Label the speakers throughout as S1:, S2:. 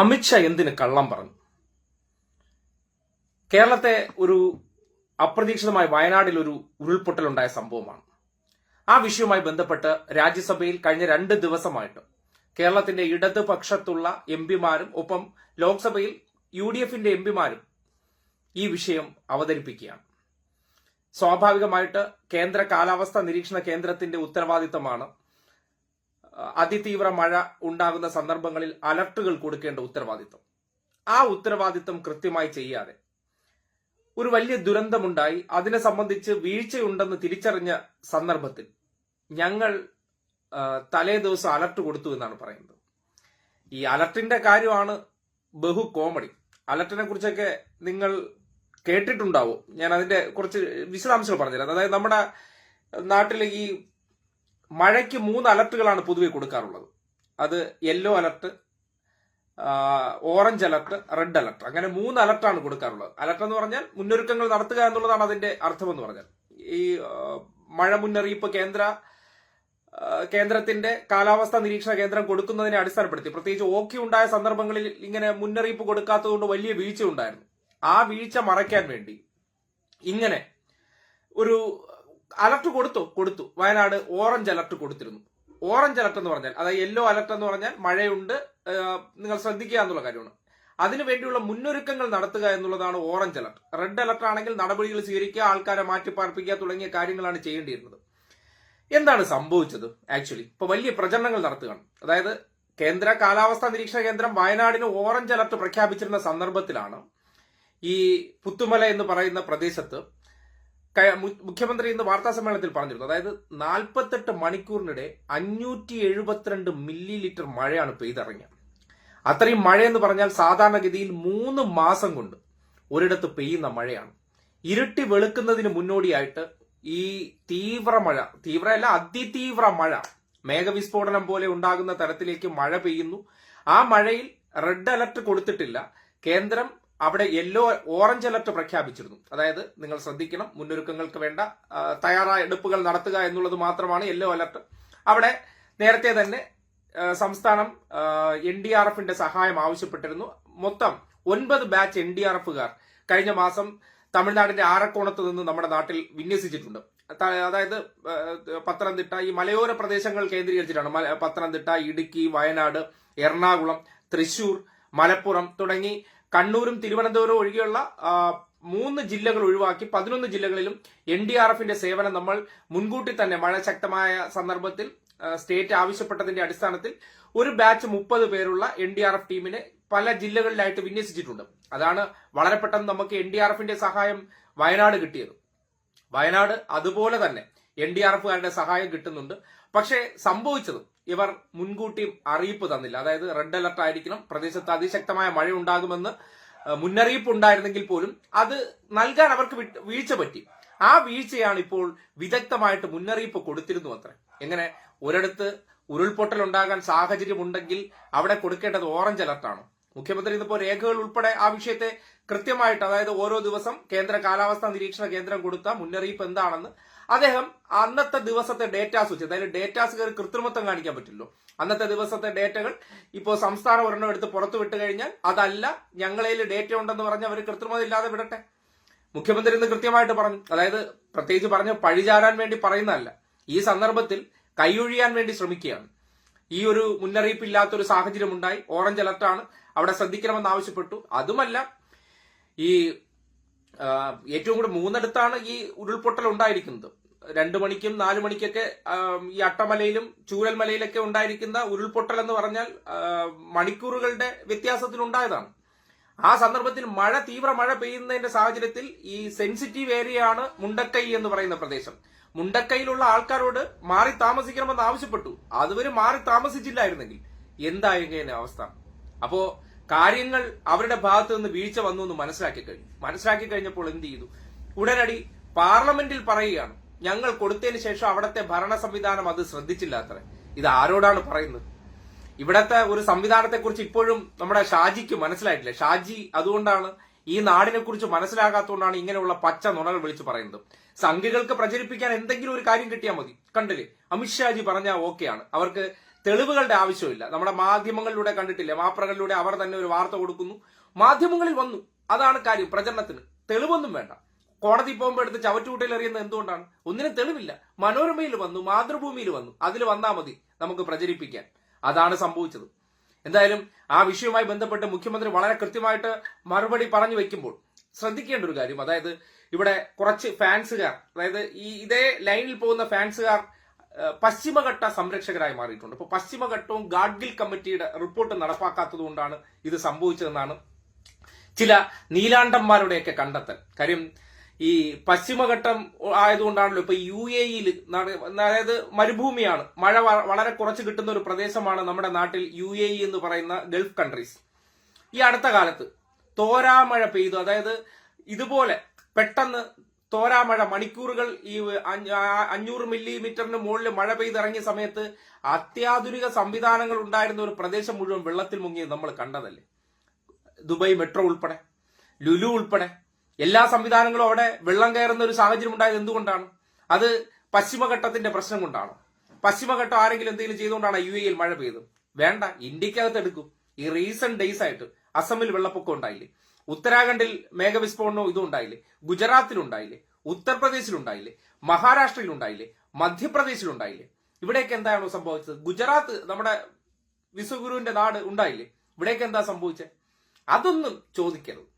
S1: അമിത്ഷാ എന്തിന് കള്ളം പറഞ്ഞു? കേരളത്തെ ഒരു അപ്രതീക്ഷിതമായ വയനാടിൽ ഒരു ഉരുൾപൊട്ടലുണ്ടായ സംഭവമാണ്. ആ വിഷയവുമായി ബന്ധപ്പെട്ട് രാജ്യസഭയിൽ കഴിഞ്ഞ രണ്ട് ദിവസമായിട്ട് കേരളത്തിന്റെ ഇടതുപക്ഷത്തുള്ള എം പിമാരും ഒപ്പം ലോക്സഭയിൽ യു ഡി എഫിന്റെ എം പിമാരും ഈ വിഷയം അവതരിപ്പിക്കുകയാണ്. സ്വാഭാവികമായിട്ട് കേന്ദ്ര കാലാവസ്ഥാ നിരീക്ഷണ കേന്ദ്രത്തിന്റെ ഉത്തരവാദിത്തമാണ് അതിതീവ്ര മഴ ഉണ്ടാകുന്ന സന്ദർഭങ്ങളിൽ അലർട്ടുകൾ കൊടുക്കേണ്ട ഉത്തരവാദിത്വം. ആ ഉത്തരവാദിത്വം കൃത്യമായി ചെയ്യാതെ ഒരു വലിയ ദുരന്തമുണ്ടായി അതിനെ സംബന്ധിച്ച് വീഴ്ചയുണ്ടെന്ന് തിരിച്ചറിഞ്ഞ സന്ദർഭത്തിൽ ഞങ്ങൾ തലേ ദിവസം അലർട്ട് കൊടുത്തു എന്നാണ് പറയുന്നത്. ഈ അലർട്ടിന്റെ കാര്യമാണ് ബഹു കോമഡി. അലർട്ടിനെ കുറിച്ചൊക്കെ നിങ്ങൾ കേട്ടിട്ടുണ്ടാവും. ഞാൻ അതിന്റെ കുറച്ച് വിശദാംശങ്ങൾ പറഞ്ഞുതരാം. അതായത് നമ്മുടെ നാട്ടിലെ ഈ മഴയ്ക്ക് മൂന്ന് അലർട്ടുകളാണ് പൊതുവെ കൊടുക്കാറുള്ളത്. അത് yellow alert orange alert red alert. അങ്ങനെ മൂന്ന് അലർട്ടാണ് കൊടുക്കാറുള്ളത്. അലർട്ട് എന്ന് പറഞ്ഞാൽ മുന്നൊരുക്കങ്ങൾ നടത്തുക എന്നുള്ളതാണ് അതിന്റെ അർത്ഥമെന്ന് പറഞ്ഞാൽ. ഈ മഴ മുന്നറിയിപ്പ് കേന്ദ്ര കേന്ദ്രത്തിന്റെ കാലാവസ്ഥാ നിരീക്ഷണ കേന്ദ്രം കൊടുക്കുന്നതിനെ അടിസ്ഥാനപ്പെടുത്തി പ്രത്യേകിച്ച് ഓക്കി ഉണ്ടായ സന്ദർഭങ്ങളിൽ ഇങ്ങനെ മുന്നറിയിപ്പ് കൊടുക്കാത്തതുകൊണ്ട് വലിയ വീഴ്ച ഉണ്ടായിരുന്നു. ആ വീഴ്ച മറയ്ക്കാൻ വേണ്ടി ഇങ്ങനെ ഒരു അലർട്ട് കൊടുത്തു കൊടുത്തു. വയനാട് ഓറഞ്ച് അലർട്ട് കൊടുത്തിരുന്നു. ഓറഞ്ച് അലർട്ട് എന്ന് പറഞ്ഞാൽ അതായത് യെല്ലോ അലർട്ട് എന്ന് പറഞ്ഞാൽ മഴയുണ്ട് നിങ്ങൾ ശ്രദ്ധിക്കുക എന്നുള്ള കാര്യമാണ്. അതിനു വേണ്ടിയുള്ള മുന്നൊരുക്കങ്ങൾ നടത്തുക എന്നുള്ളതാണ് ഓറഞ്ച് അലർട്ട് റെഡ് അലർട്ട് ആണെങ്കിൽ നടപടികൾ സ്വീകരിക്കുക ആൾക്കാരെ മാറ്റി പാർപ്പിക്കുക തുടങ്ങിയ കാര്യങ്ങളാണ് ചെയ്യേണ്ടിയിരുന്നത്. എന്താണ് സംഭവിച്ചത് ആക്ച്വലി ഇപ്പൊ വലിയ പ്രചരണങ്ങൾ നടത്തുകയാണ്. അതായത് കേന്ദ്ര കാലാവസ്ഥാ നിരീക്ഷണ കേന്ദ്രം വയനാടിന് ഓറഞ്ച് അലർട്ട് പ്രഖ്യാപിച്ചിരുന്ന സന്ദർഭത്തിലാണ് ഈ പുത്തുമല എന്ന് പറയുന്ന പ്രദേശത്ത് മുഖ്യമന്ത്രി ഇന്ന് വാർത്താ സമ്മേളനത്തിൽ പറഞ്ഞിരുന്നു. അതായത് നാൽപ്പത്തെട്ട് മണിക്കൂറിനിടെ അഞ്ഞൂറ്റി എഴുപത്തിരണ്ട് മില്ലി ലിറ്റർ മഴയാണ് പെയ്തിറങ്ങിയത്. അത്രയും മഴയെന്ന് പറഞ്ഞാൽ സാധാരണഗതിയിൽ മൂന്ന് മാസം കൊണ്ട് ഒരിടത്ത് പെയ്യുന്ന മഴയാണ്. ഇരുട്ടി വെളുക്കുന്നതിന് മുന്നോടിയായിട്ട് ഈ തീവ്ര മഴ തീവ്രമല്ല അതിതീവ്ര മഴ മേഘവിസ്ഫോടനം പോലെ ഉണ്ടാകുന്ന തരത്തിലേക്ക് മഴ പെയ്യുന്നു. ആ മഴയിൽ റെഡ് അലർട്ട് കൊടുത്തിട്ടില്ല. കേന്ദ്രം അവിടെ യെല്ലോ ഓറഞ്ച് അലർട്ട് പ്രഖ്യാപിച്ചിരുന്നു. അതായത് നിങ്ങൾ ശ്രദ്ധിക്കണം മുന്നൊരുക്കങ്ങൾക്ക് വേണ്ട തയ്യാറെടുപ്പുകൾ നടത്തുക എന്നുള്ളത് മാത്രമാണ് യെല്ലോ അലർട്ട് അവിടെ നേരത്തെ തന്നെ സംസ്ഥാനം എൻ ഡി ആർ എഫിന്റെ സഹായം ആവശ്യപ്പെട്ടിരുന്നു. മൊത്തം ഒൻപത് ബാച്ച് എൻ ഡി ആർ എഫുകാർ കഴിഞ്ഞ മാസം തമിഴ്നാടിന്റെ ആരക്കോണത്ത് നിന്ന് നമ്മുടെ നാട്ടിൽ വിന്യസിച്ചിട്ടുണ്ട്. അതായത് പത്തനംതിട്ട ഈ മലയോര പ്രദേശങ്ങൾ കേന്ദ്രീകരിച്ചിട്ടാണ്. പത്തനംതിട്ട ഇടുക്കി വയനാട് എറണാകുളം തൃശൂർ മലപ്പുറം തുടങ്ങി കണ്ണൂരും തിരുവനന്തപുരവും ഒഴികെയുള്ള മൂന്ന് ജില്ലകൾ ഒഴിവാക്കി പതിനൊന്ന് ജില്ലകളിലും എൻ ഡി ആർ എഫിന്റെ സേവനം നമ്മൾ മുൻകൂട്ടി തന്നെ മഴ ശക്തമായ സന്ദർഭത്തിൽ സ്റ്റേറ്റ് ആവശ്യപ്പെട്ടതിന്റെ അടിസ്ഥാനത്തിൽ ഒരു ബാച്ച് മുപ്പത് പേരുള്ള എൻ ഡി ആർ എഫ് ടീമിനെ പല ജില്ലകളിലായിട്ട് വിന്യസിച്ചിട്ടുണ്ട്. അതാണ് വളരെ പെട്ടെന്ന് നമുക്ക് എൻ ഡി ആർ എഫിന്റെ സഹായം വയനാട് കിട്ടിയത്. വയനാട് അതുപോലെ തന്നെ എൻ ഡി ആർ എഫുകാരുടെ സഹായം കിട്ടുന്നുണ്ട്. പക്ഷേ സംഭവിച്ചത് ഇവർ മുൻകൂട്ടി അറിയിപ്പ് തന്നില്ല. അതായത് റെഡ് അലർട്ട് ആയിരിക്കണം. പ്രദേശത്ത് അതിശക്തമായ മഴ ഉണ്ടാകുമെന്ന് മുന്നറിയിപ്പ് ഉണ്ടായിരുന്നെങ്കിൽ പോലും അത് നൽകാൻ അവർക്ക് വീഴ്ച പറ്റി. ആ വീഴ്ചയാണ് ഇപ്പോൾ വിദഗ്ധമായിട്ട് മുന്നറിയിപ്പ് കൊടുത്തിരുന്നു അത്ര. എങ്ങനെ? ഒരിടത്ത് ഉരുൾപൊട്ടൽ ഉണ്ടാകാൻ സാഹചര്യമുണ്ടെങ്കിൽ അവിടെ കൊടുക്കേണ്ടത് ഓറഞ്ച് അലർട്ടാണ് മുഖ്യമന്ത്രി ഇന്നിപ്പോ രേഖകൾ ഉൾപ്പെടെ ആ വിഷയത്തെ കൃത്യമായിട്ട് അതായത് ഓരോ ദിവസം കേന്ദ്ര കാലാവസ്ഥാ നിരീക്ഷണ കേന്ദ്രം കൊടുത്ത മുന്നറിയിപ്പ് എന്താണെന്ന് അദ്ദേഹം അന്നത്തെ ദിവസത്തെ ഡേറ്റാസ് വെച്ച് അതായത് ഡേറ്റാസ് കയറി കൃത്രിമത്വം കാണിക്കാൻ പറ്റില്ലോ അന്നത്തെ ദിവസത്തെ ഡേറ്റകൾ ഇപ്പോൾ സംസ്ഥാനം ഒരെണ്ണം എടുത്ത് പുറത്തു വിട്ട് കഴിഞ്ഞാൽ അതല്ല ഞങ്ങളതിൽ ഡേറ്റ ഉണ്ടെന്ന് പറഞ്ഞ് അവർ കൃത്രിമത ഇല്ലാതെ വിടട്ടെ. മുഖ്യമന്ത്രി ഇന്ന് കൃത്യമായിട്ട് പറഞ്ഞു. അതായത് പ്രത്യേകിച്ച് പറഞ്ഞ് പഴിചാരാൻ വേണ്ടി പറയുന്നതല്ല. ഈ സന്ദർഭത്തിൽ കൈയൊഴിയാൻ വേണ്ടി ശ്രമിക്കുകയാണ്. ഈ ഒരു മുന്നറിയിപ്പില്ലാത്തൊരു സാഹചര്യം ഉണ്ടായി. ഓറഞ്ച് അലർട്ടാണ്. അവിടെ ശ്രദ്ധിക്കണമെന്ന് ആവശ്യപ്പെട്ടു. അതുമല്ല ഈ ഏറ്റവും കൂടെ മൂന്നിടത്താണ് ഈ ഉരുൾപൊട്ടൽ ഉണ്ടായിരിക്കുന്നത്. രണ്ടു മണിക്കും നാലു മണിക്കൊക്കെ ഈ അട്ടമലയിലും ചൂരൽമലയിലൊക്കെ ഉണ്ടായിരിക്കുന്ന ഉരുൾപൊട്ടൽ എന്ന് പറഞ്ഞാൽ മണിക്കൂറുകളുടെ വ്യത്യാസത്തിലുണ്ടായതാണ്. ആ സന്ദർഭത്തിൽ മഴ തീവ്ര മഴ പെയ്യുന്നതിന്റെ സാഹചര്യത്തിൽ ഈ സെൻസിറ്റീവ് ഏരിയയാണ് മുണ്ടക്കൈ എന്ന് പറയുന്ന പ്രദേശം. മുണ്ടക്കൈയിലുള്ള ആൾക്കാരോട് മാറി താമസിക്കണമെന്ന് ആവശ്യപ്പെട്ടു. അതുവരെ മാറി താമസിച്ചില്ലായിരുന്നെങ്കിൽ എന്തായിരിക്കും അവസ്ഥ? അപ്പോ കാര്യങ്ങൾ അവരുടെ ഭാഗത്ത് നിന്ന് വീഴ്ച വന്നു എന്ന് മനസ്സിലാക്കി കഴിഞ്ഞു. മനസ്സിലാക്കി കഴിഞ്ഞപ്പോൾ എന്ത് ചെയ്തു? ഉടനടി പാർലമെന്റിൽ പറയുകയാണ് ഞങ്ങൾ കൊടുത്തതിന് ശേഷം അവിടുത്തെ ഭരണ സംവിധാനം അത് ശ്രദ്ധിച്ചില്ല അത്ര ഇത് ആരോടാണ് പറയുന്നത്? ഇവിടത്തെ ഒരു സംവിധാനത്തെ കുറിച്ച് ഇപ്പോഴും നമ്മുടെ ഷാജിക്ക് മനസ്സിലായിട്ടില്ല. ഷാജി അതുകൊണ്ടാണ് ഈ നാടിനെ കുറിച്ച് മനസ്സിലാകാത്തതുകൊണ്ടാണ് ഇങ്ങനെയുള്ള പച്ച നുണകൾ വിളിച്ചു പറയുന്നത്. സംഘികൾക്ക് പ്രചരിപ്പിക്കാൻ എന്തെങ്കിലും ഒരു കാര്യം കിട്ടിയാൽ മതി. കണ്ടില്ലേ? അമിത്ഷാജി പറഞ്ഞാൽ ഓക്കെയാണ്. അവർക്ക് തെളിവുകളുടെ ആവശ്യമില്ല. നമ്മുടെ മാധ്യമങ്ങളിലൂടെ കണ്ടിട്ടില്ല? മാപ്രകളിലൂടെ അവർ തന്നെ ഒരു വാർത്ത കൊടുക്കുന്നു. മാധ്യമങ്ങളിൽ വന്നു. അതാണ് കാര്യം. പ്രചരണത്തിന് തെളിവൊന്നും വേണ്ട. കോടതി പോകുമ്പോൾ എടുത്ത് ചവറ്റുകൂട്ടയിൽ എറിയുന്നത് എന്തുകൊണ്ടാണ്? ഒന്നിനും തെളിവില്ല. മനോരമയിൽ വന്നു മാതൃഭൂമിയിൽ വന്നു. അതിൽ വന്നാൽ മതി നമുക്ക് പ്രചരിപ്പിക്കാൻ. അതാണ് സംഭവിച്ചത്. എന്തായാലും ആ വിഷയവുമായി ബന്ധപ്പെട്ട് മുഖ്യമന്ത്രി വളരെ കൃത്യമായിട്ട് മറുപടി പറഞ്ഞു വെക്കുമ്പോൾ ശ്രദ്ധിക്കേണ്ട ഒരു കാര്യം. അതായത് ഇവിടെ കുറച്ച് ഫാൻസുകാർ അതായത് ഈ ഇതേ ലൈനിൽ പോകുന്ന ഫാൻസുകാർ പശ്ചിമഘട്ട സംരക്ഷകരായി മാറിയിട്ടുണ്ട്. അപ്പോൾ പശ്ചിമഘട്ടവും ഗാഡ്ഗിൽ കമ്മിറ്റിയുടെ റിപ്പോർട്ട് നടപ്പാക്കാത്തത് കൊണ്ടാണ് ഇത് സംഭവിച്ചതെന്നാണ് ചില നീലാണ്ടന്മാരുടെയൊക്കെ കണ്ടെത്തൽ. കാര്യം ഈ പശ്ചിമഘട്ടം ആയതുകൊണ്ടാണല്ലോ ഇപ്പൊ യു എ ഇയിൽ അതായത് മരുഭൂമിയാണ്. മഴ വളരെ കുറച്ച് കിട്ടുന്ന ഒരു പ്രദേശമാണ് നമ്മുടെ നാട്ടിൽ യു എ ഇ എന്ന് പറയുന്ന ഗൾഫ് കൺട്രീസ്. ഈ അടുത്ത കാലത്ത് തോരാമഴ പെയ്തു. അതായത് ഇതുപോലെ പെട്ടെന്ന് തോരാമഴ മണിക്കൂറുകൾ ഈ അഞ്ഞൂറ് മില്ലിമീറ്ററിന് മുകളിൽ മഴ പെയ്തിറങ്ങിയ സമയത്ത് അത്യാധുനിക സംവിധാനങ്ങൾ ഉണ്ടായിരുന്ന ഒരു പ്രദേശം മുഴുവൻ വെള്ളത്തിൽ മുങ്ങിയത് നമ്മൾ കണ്ടതല്ലേ? ദുബായ് മെട്രോ ഉൾപ്പെടെ ലുലു ഉൾപ്പെടെ എല്ലാ സംവിധാനങ്ങളും അവിടെ വെള്ളം കയറുന്ന ഒരു സാഹചര്യം ഉണ്ടായത് എന്തുകൊണ്ടാണ്? അത് പശ്ചിമഘട്ടത്തിന്റെ പ്രശ്നം കൊണ്ടാണോ? പശ്ചിമഘട്ടം ആരെങ്കിലും എന്തെങ്കിലും ചെയ്തുകൊണ്ടാണ് യു എയിൽ മഴ പെയ്തത്? വേണ്ട ഇന്ത്യക്കകത്ത് എടുക്കും. ഈ റീസെന്റ് ഡേയ്സ് ആയിട്ട് അസമിൽ വെള്ളപ്പൊക്കം ഉണ്ടായില്ലേ? ഉത്തരാഖണ്ഡിൽ മേഘവിസ്ഫോടനവും ഇതും ഉണ്ടായില്ലേ? ഗുജറാത്തിലുണ്ടായില്ലേ? ഉത്തർപ്രദേശിലുണ്ടായില്ലേ? മഹാരാഷ്ട്രയിലുണ്ടായില്ലേ? മധ്യപ്രദേശിലുണ്ടായില്ലേ? ഇവിടെയൊക്കെ എന്താണോ സംഭവിച്ചത്? ഗുജറാത്ത് നമ്മുടെ വിശ്വഗുരുവിന്റെ നാട് ഉണ്ടായില്ലേ? ഇവിടേക്ക് എന്താ സംഭവിച്ചത്? അതൊന്നും ചോദിക്കരുത്.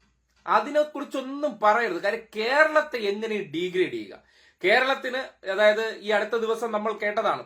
S1: അതിനെക്കുറിച്ചൊന്നും പറയരുത്. കാര്യം കേരളത്തെ എങ്ങനെ ഡീഗ്രേഡ് ചെയ്യുക? കേരളത്തിന് അതായത് ഈ അടുത്ത ദിവസം നമ്മൾ കേട്ടതാണ്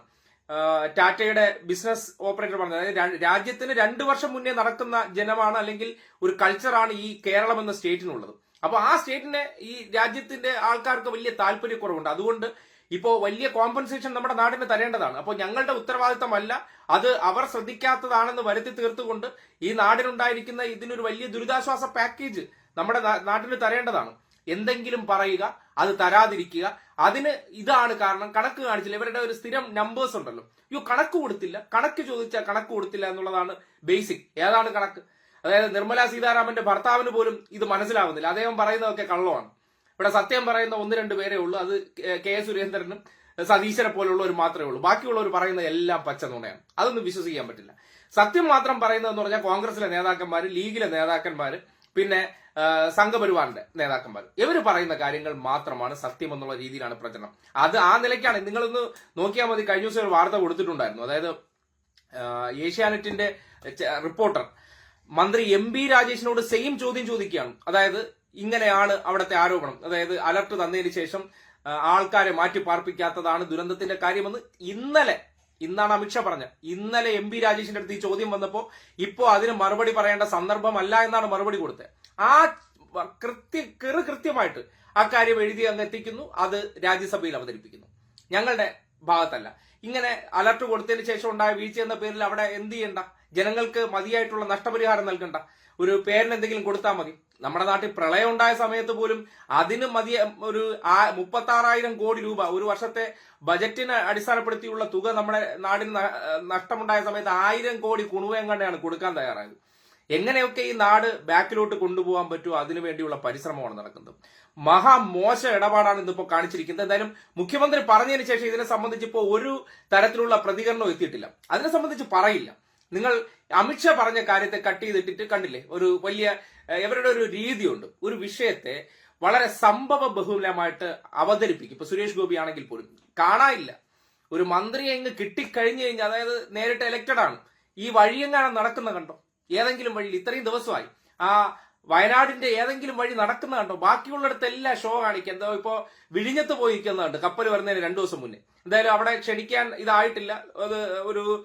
S1: ടാറ്റയുടെ ബിസിനസ് ഓപ്പറേറ്റർ പറഞ്ഞത്. രാജ്യത്തിന് രണ്ടു വർഷം മുന്നേ നടക്കുന്ന ജനമാണ് അല്ലെങ്കിൽ ഒരു കൾച്ചറാണ് ഈ കേരളം എന്ന സ്റ്റേറ്റിനുള്ളത്. അപ്പോൾ ആ സ്റ്റേറ്റിനെ ഈ രാജ്യത്തിന്റെ ആൾക്കാർക്ക് വലിയ താല്പര്യക്കുറവുണ്ട്. അതുകൊണ്ട് ഇപ്പോ വലിയ കോമ്പൻസേഷൻ നമ്മുടെ നാടിന് തരേണ്ടതാണ്. അപ്പോൾ ഞങ്ങളുടെ ഉത്തരവാദിത്തമല്ല അത് അവർ ശ്രദ്ധിക്കാത്തതാണെന്ന് വരുത്തി തീർത്തുകൊണ്ട് ഈ നാടിനുണ്ടായിരിക്കുന്ന ഇതിനൊരു വലിയ ദുരിതാശ്വാസ പാക്കേജ് നമ്മുടെ നാട്ടിന് തരേണ്ടതാണ്. എന്തെങ്കിലും പറയുക അത് തരാതിരിക്കുക അതിന് ഇതാണ് കാരണം കണക്ക് കാണിച്ചില്ല. ഇവരുടെ ഒരു സ്ഥിരം നമ്പേഴ്സ് ഉണ്ടല്ലോ. അയ്യോ കണക്ക് കൊടുത്തില്ല. കണക്ക് ചോദിച്ചാൽ കണക്ക് കൊടുത്തില്ല എന്നുള്ളതാണ് ബേസിക് ഏതാണ് കണക്ക്? അതായത് നിർമ്മല സീതാരാമന്റെ ഭർത്താവിന് പോലും ഇത് മനസ്സിലാവുന്നില്ല. അദ്ദേഹം പറയുന്നതൊക്കെ കള്ളമാണ്. ഇവിടെ സത്യം പറയുന്ന ഒന്ന് രണ്ട് പേരേ ഉള്ളൂ. അത് കെ- സുരേന്ദ്രനും സതീശനെ പോലുള്ളവർ മാത്രമേ ഉള്ളൂ. ബാക്കിയുള്ളവർ പറയുന്ന എല്ലാം പച്ച നുണയാണ്. അതൊന്നും വിശ്വസിക്കാൻ പറ്റില്ല. സത്യം മാത്രം പറയുന്നതെന്ന് പറഞ്ഞാൽ കോൺഗ്രസിലെ നേതാക്കന്മാർ ലീഗിലെ നേതാക്കന്മാർ പിന്നെ സംഘപരിവാറിന്റെ നേതാക്കന്മാർ ഇവർ പറയുന്ന കാര്യങ്ങൾ മാത്രമാണ് സത്യം എന്നുള്ള രീതിയിലാണ് പ്രചരണം. അത് ആ നിലയ്ക്കാണ്. നിങ്ങളൊന്ന് നോക്കിയാൽ മതി. കഴിഞ്ഞ ദിവസം ഒരു വാർത്ത കൊടുത്തിട്ടുണ്ടായിരുന്നു. അതായത് ഏഷ്യാനെറ്റിന്റെ റിപ്പോർട്ടർ മന്ത്രി എം ബി രാജേഷിനോട് സെയിം ചോദ്യം ചോദിക്കുകയാണ്. അതായത് ഇങ്ങനെയാണ് അവിടുത്തെ ആരോപണം. അതായത് അലർട്ട് തന്നതിന് ശേഷം ആൾക്കാരെ മാറ്റി പാർപ്പിക്കാത്തതാണ് ദുരന്തത്തിന്റെ കാര്യമെന്ന് ഇന്നലെ ഇന്നാണ് അമിത്ഷാ പറഞ്ഞത്. ഇന്നലെ എം ബി രാജേഷിന്റെ അടുത്ത് ഈ ചോദ്യം വന്നപ്പോൾ ഇപ്പോ അതിന് മറുപടി പറയേണ്ട സന്ദർഭമല്ല എന്നാണ് മറുപടി കൊടുത്തത്. ആ കൃത്യ കൃ കൃത്യമായിട്ട് ആ കാര്യം എഴുതി അങ്ങ് എത്തിക്കുന്നു അത് രാജ്യസഭയിൽ അവതരിപ്പിക്കുന്നു. ഞങ്ങളുടെ ഭാഗത്തല്ല. ഇങ്ങനെ അലർട്ട് കൊടുത്തതിന് ശേഷം ഉണ്ടായ വീഴ്ച എന്ന പേരിൽ അവിടെ എന്ത് ചെയ്യണ്ട? ജനങ്ങൾക്ക് മതിയായിട്ടുള്ള നഷ്ടപരിഹാരം നൽകണ്ട. ഒരു പേരിന് എന്തെങ്കിലും കൊടുത്താൽ മതി. നമ്മുടെ നാട്ടിൽ പ്രളയം ഉണ്ടായ സമയത്ത് പോലും അതിന് മതിയ ഒരു മുപ്പത്തി ആറായിരം കോടി രൂപ ഒരു വർഷത്തെ ബജറ്റിനെ അടിസ്ഥാനപ്പെടുത്തിയുള്ള തുക നമ്മുടെ നാടിന് നഷ്ടമുണ്ടായ സമയത്ത് ആയിരം കോടി കുണുവെങ്ങാണ്ടാണ് കൊടുക്കാൻ തയ്യാറായത്. എങ്ങനെയൊക്കെ ഈ നാട് ബാക്കിലോട്ട് കൊണ്ടുപോകാൻ പറ്റുമോ അതിനു വേണ്ടിയുള്ള പരിശ്രമമാണ് നടക്കുന്നത്. മഹാമോശ ഇടപാടാണ് ഇന്നിപ്പോ കാണിച്ചിരിക്കുന്നത്. എന്തായാലും മുഖ്യമന്ത്രി പറഞ്ഞതിന് ശേഷം ഇതിനെ സംബന്ധിച്ച് ഇപ്പോൾ ഒരു തരത്തിലുള്ള പ്രതികരണവും എത്തിയിട്ടില്ല. അതിനെ സംബന്ധിച്ച് പറയില്ല. നിങ്ങൾ അമിത്ഷാ പറഞ്ഞ കാര്യത്തെ കട്ട് ചെയ്തിട്ടിട്ട് കണ്ടില്ലേ? ഒരു വലിയ ഇവരുടെ ഒരു രീതിയുണ്ട്. ഒരു വിഷയത്തെ വളരെ സംഭവ ബഹുലമായിട്ട് അവതരിപ്പിക്കും. ഇപ്പൊ സുരേഷ് ഗോപി ആണെങ്കിൽ പോലും. കാണാനില്ല. ഒരു മന്ത്രിയെ ഇങ്ങ് കിട്ടിക്കഴിഞ്ഞു കഴിഞ്ഞാൽ അതായത് നേരിട്ട് ഇലക്റ്റഡ് ആണ്. ഈ വഴിയെങ്ങാനും നടക്കുന്ന കണ്ടോ? ഏതെങ്കിലും വഴിയിൽ ഇത്രയും ദിവസമായി. ആ വയനാടിന്റെ ഏതെങ്കിലും വഴി നടക്കുന്ന കണ്ടോ? ബാക്കിയുള്ളിടത്തെല്ലാം ഷോ കാണിക്കുക എന്തോ ഇപ്പോ വിഴിഞ്ഞത്ത് പോയി നിൽക്കുന്നുണ്ട് കപ്പൽ വരുന്നതിന് രണ്ടു ദിവസം മുന്നേ. എന്തായാലും അവിടെ ക്ഷണിക്കാൻ ഇതായിട്ടില്ല. അത് ഒരു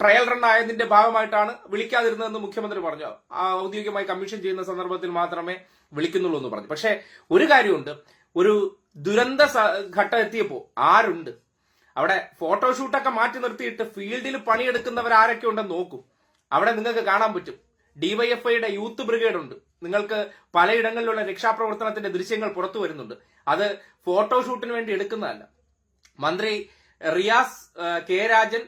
S1: ട്രയൽ റൺ ആയതിന്റെ ഭാഗമായിട്ടാണ് വിളിക്കാതിരുന്നതെന്ന് മുഖ്യമന്ത്രി പറഞ്ഞു. ആ ഔദ്യോഗികമായി കമ്മീഷൻ ചെയ്യുന്ന സന്ദർഭത്തിൽ മാത്രമേ വിളിക്കുന്നുള്ളൂ എന്ന് പറഞ്ഞു. പക്ഷേ ഒരു കാര്യമുണ്ട്. ഒരു ദുരന്ത ഘട്ടം എത്തിയപ്പോൾ ആരുണ്ട്? അവിടെ ഫോട്ടോഷൂട്ടൊക്കെ മാറ്റി നിർത്തിയിട്ട് ഫീൽഡിൽ പണിയെടുക്കുന്നവർ ആരൊക്കെ ഉണ്ടെന്ന് നോക്കും. അവിടെ നിങ്ങൾക്ക് കാണാൻ പറ്റും. ഡിവൈഎഫ്ഐയുടെ യൂത്ത് ബ്രിഗേഡ് ഉണ്ട്. നിങ്ങൾക്ക് പലയിടങ്ങളിലുള്ള രക്ഷാപ്രവർത്തനത്തിന്റെ ദൃശ്യങ്ങൾ പുറത്തു വരുന്നുണ്ട്. അത് ഫോട്ടോഷൂട്ടിന് വേണ്ടി എടുക്കുന്നതല്ല. മന്ത്രി റിയാസ് കെ രാജൻ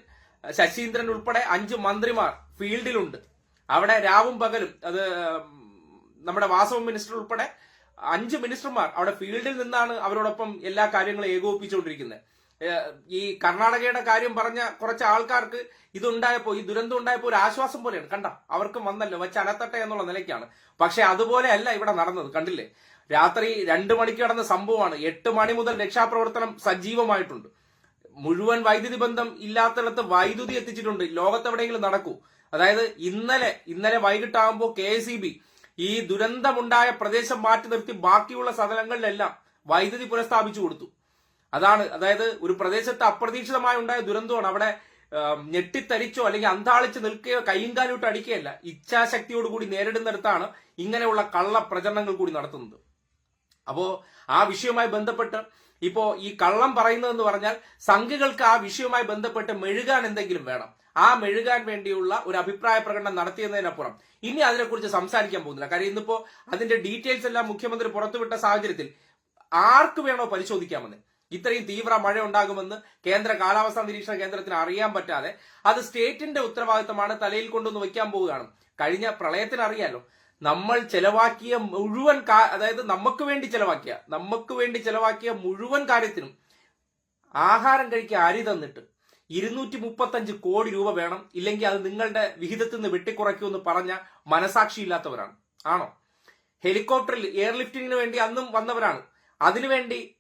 S1: ശശീന്ദ്രൻ ഉൾപ്പെടെ അഞ്ച് മന്ത്രിമാർ ഫീൽഡിലുണ്ട്. അവിടെ രാവും പകലും അത് നമ്മുടെ വാസവ മിനിസ്റ്റർ ഉൾപ്പെടെ അഞ്ച് മിനിസ്റ്റർമാർ അവിടെ ഫീൽഡിൽ നിന്നാണ് അവരോടൊപ്പം എല്ലാ കാര്യങ്ങളും ഏകോപിപ്പിച്ചുകൊണ്ടിരിക്കുന്നത്. ഈ കർണാടകയുടെ കാര്യം പറഞ്ഞ കുറച്ച് ആൾക്കാർക്ക് ഇതുണ്ടായപ്പോൾ ഈ ദുരന്തം ഉണ്ടായപ്പോൾ ഒരു ആശ്വാസം പോലെയാണ്. കണ്ട? അവർക്കും വന്നല്ലോ വെച്ച് അനത്തട്ടെ എന്നുള്ള നിലയ്ക്കാണ്. പക്ഷെ അതുപോലെ അല്ല ഇവിടെ നടന്നത് കണ്ടില്ലേ? രാത്രി രണ്ടു മണിക്ക് നടന്ന സംഭവമാണ്. എട്ട് മണി മുതൽ രക്ഷാപ്രവർത്തനം സജീവമായിട്ടുണ്ട്. മുഴുവൻ വൈദ്യുതി ബന്ധം ഇല്ലാത്തിടത്ത് വൈദ്യുതി എത്തിച്ചിട്ടുണ്ട്. ലോകത്തെവിടെയെങ്കിലും നടക്കൂ. അതായത് ഇന്നലെ ഇന്നലെ വൈകിട്ടാകുമ്പോൾ കെ എസ് ഈ ദുരന്തമുണ്ടായ പ്രദേശം മാറ്റി നിർത്തി ബാക്കിയുള്ള സ്ഥലങ്ങളിലെല്ലാം വൈദ്യുതി പുനഃസ്ഥാപിച്ചു കൊടുത്തു. അതാണ് അതായത് ഒരു പ്രദേശത്ത് അപ്രതീക്ഷിതമായി ഉണ്ടായ ദുരന്തമാണ്. അവിടെ ഞെട്ടിത്തരിച്ചോ അല്ലെങ്കിൽ അന്താളിച്ച് നിൽക്കുകയോ കൈയും കാലോട്ട് അടിക്കുകയല്ല. ഇച്ഛാശക്തിയോടുകൂടി നേരിടുന്നിടത്താണ് ഇങ്ങനെയുള്ള കള്ള പ്രചരണങ്ങൾ കൂടി നടത്തുന്നത്. അപ്പോ ആ വിഷയവുമായി ബന്ധപ്പെട്ട് ഇപ്പോ ഈ കള്ളം പറയുന്നതെന്ന് പറഞ്ഞാൽ സംഘികൾക്ക് ആ വിഷയവുമായി ബന്ധപ്പെട്ട് മെഴുകാൻ എന്തെങ്കിലും വേണം. ആ മെഴുകാൻ വേണ്ടിയുള്ള ഒരു അഭിപ്രായ പ്രകടനം നടത്തിയതിനപ്പുറം ഇനി അതിനെക്കുറിച്ച് സംസാരിക്കാൻ പോകുന്നില്ല. കാര്യം ഇന്നിപ്പോ അതിന്റെ ഡീറ്റെയിൽസ് എല്ലാം മുഖ്യമന്ത്രി പുറത്തുവിട്ട സാഹചര്യത്തിൽ ആർക്ക് വേണോ പരിശോധിക്കാമെന്ന്. ഇത്രയും തീവ്ര മഴ ഉണ്ടാകുമെന്ന് കേന്ദ്ര കാലാവസ്ഥാ നിരീക്ഷണ കേന്ദ്രത്തിന് അറിയാൻ പറ്റാതെ അത് സ്റ്റേറ്റിന്റെ ഉത്തരവാദിത്തമാണ് തലയിൽ കൊണ്ടുവന്ന് വെക്കാൻ പോവുകയാണ്. കഴിഞ്ഞ പ്രളയത്തിന് അറിയാലോ നമ്മൾ ചെലവാക്കിയ മുഴുവൻ അതായത് നമുക്ക് വേണ്ടി ചെലവാക്കിയ നമുക്ക് വേണ്ടി ചെലവാക്കിയ മുഴുവൻ കാര്യത്തിനും ആഹാരം കഴിക്കാൻ അരി തന്നിട്ട് ഇരുന്നൂറ്റി മുപ്പത്തഞ്ച് കോടി രൂപ വേണം ഇല്ലെങ്കിൽ അത് നിങ്ങളുടെ വിഹിതത്തിൽ നിന്ന് വെട്ടിക്കുറയ്ക്കുമെന്ന് പറഞ്ഞ മനസാക്ഷിയില്ലാത്തവരാണ്. ആണോ? ഹെലികോപ്റ്ററിൽ എയർലിഫ്റ്റിങ്ങിന് വേണ്ടി അന്നും വന്നവരാണ്. അതിനുവേണ്ടി